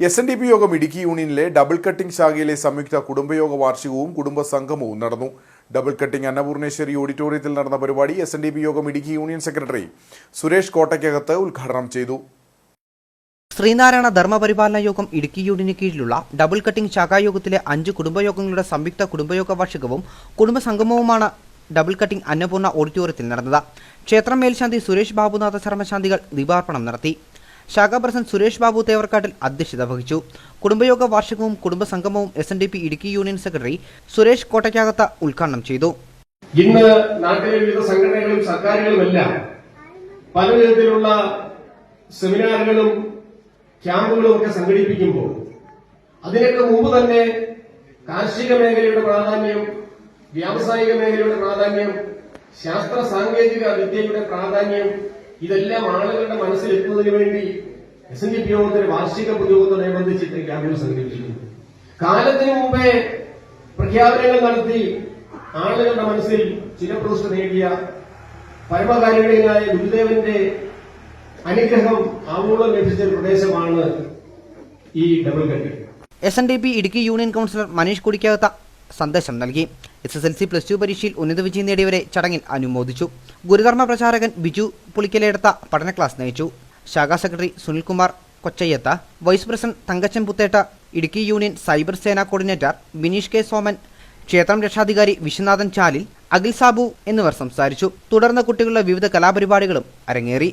S N D P യോഗം Idukki യൂണിയനിലെ double cutting ശാഖയിലെ സംയുക്ത കുടുംബയോഗ വാർഷികവും കുടുംബ സംഗമവും നടന്നു. ഡബിൾ കട്ടിംഗ് അന്നപൂർണേശ്വരി ഓഡിറ്റോറിയത്തിൽ നടന്ന പരിപാടി എസ് എൻ ഡി പി യോഗം ഇടുക്കി യൂണിയൻ സെക്രട്ടറി സുരേഷ് കോട്ടയ്ക്കകത്ത് ഉദ്ഘാടനം ചെയ്തു. ശ്രീനാരായണ ധർമ്മപരിപാലന യോഗം ഇടുക്കി യൂണിയന് കീഴിലുള്ള ഡബിൾ കട്ടിംഗ് ശാഖായോഗത്തിലെ അഞ്ച് കുടുംബയോഗങ്ങളുടെ സംയുക്ത കുടുംബയോഗ വാർഷികവും കുടുംബ സംഗമവുമാണ് ഡബിൾ കട്ടിംഗ് അന്നപൂർണ ഓഡിറ്റോറിയത്തിൽ നടന്നത്. ക്ഷേത്രം മേൽശാന്തി സുരേഷ് ബാബുനാഥ ശർമ്മശാന്തികൾ ദീപാർപ്പണം നടത്തി. ശാഖാ പ്രസിഡന്റ് സുരേഷ് ബാബു തേവർക്കാട്ടിൽ അധ്യക്ഷത വഹിച്ചു. കുടുംബയോഗ വാർഷികവും കുടുംബസംഗമവും S N D P Idukki union secretary Suresh Kottakkakath ഉദ്ഘാടനം ചെയ്തു. ഇന്ന് നാട്ടിലെ വിവിധ സംഘടനകളും സർക്കാരുകളുമെല്ലാം പല വിധത്തിലുള്ള സെമിനാറുകളും ക്യാമ്പുകളും ഒക്കെ സംഘടിപ്പിക്കുമ്പോൾ അതിനൊക്കെ മുമ്പ് തന്നെ കാർഷിക മേഖലയുടെ പ്രാധാന്യം വ്യാവസായിക മേഖലയുടെ പ്രാധാന്യം ശാസ്ത്ര സാങ്കേതിക വിദ്യയുടെ പ്രാധാന്യം ഇതെല്ലാം ആളുകളുടെ മനസ്സിലെത്തുന്നതിന് വേണ്ടി എസ് എൻ ഡി പി യോഗത്തിന്റെ വാർഷിക പൊതുയോഗത്തോടനുബന്ധിച്ച് ഇത്തരം ക്യാമ്പയിൻ സംഘടിപ്പിച്ചിരുന്നു കാലത്തിന് മുമ്പേ പ്രഖ്യാപനങ്ങൾ നടത്തി ആളുകളുടെ മനസ്സിൽ ചിരപ്രതിഷ്ഠ നേടിയ പരമകാരുണികനായ ഗുരുദേവന്റെ അനുഗ്രഹം ആവോളം ലഭിച്ച പ്രദേശമാണ് ഈ ഡബിൾ കട്ടി. S N D P Idukki union councillor Manish കുടിക്കകത്ത സന്ദേശം നൽകി. S S L C plus two പരീക്ഷയിൽ ഉന്നത വിജയം നേടിയവരെ ചടങ്ങിൽ അനുമോദിച്ചു. ഗുരുധർമ്മ പ്രചാരകൻ ബിജു പുളിക്കലെടുത്ത പഠന ക്ലാസ് നയിച്ചു. ശാഖാ secretary Sunilkumar കൊച്ചയ്യത്ത. Vice president Thankachan പുത്തേട്ട Idukki union cyber സേന കോർഡിനേറ്റർ ബിനീഷ് കെ സോമൻ ക്ഷേത്രം രക്ഷാധികാരി വിശ്വനാഥൻ ചാലിൽ അഖിൽ സാബു എന്നിവർ സംസാരിച്ചു. തുടർന്ന് കുട്ടികളുടെ വിവിധ കലാപരിപാടികളും അരങ്ങേറി.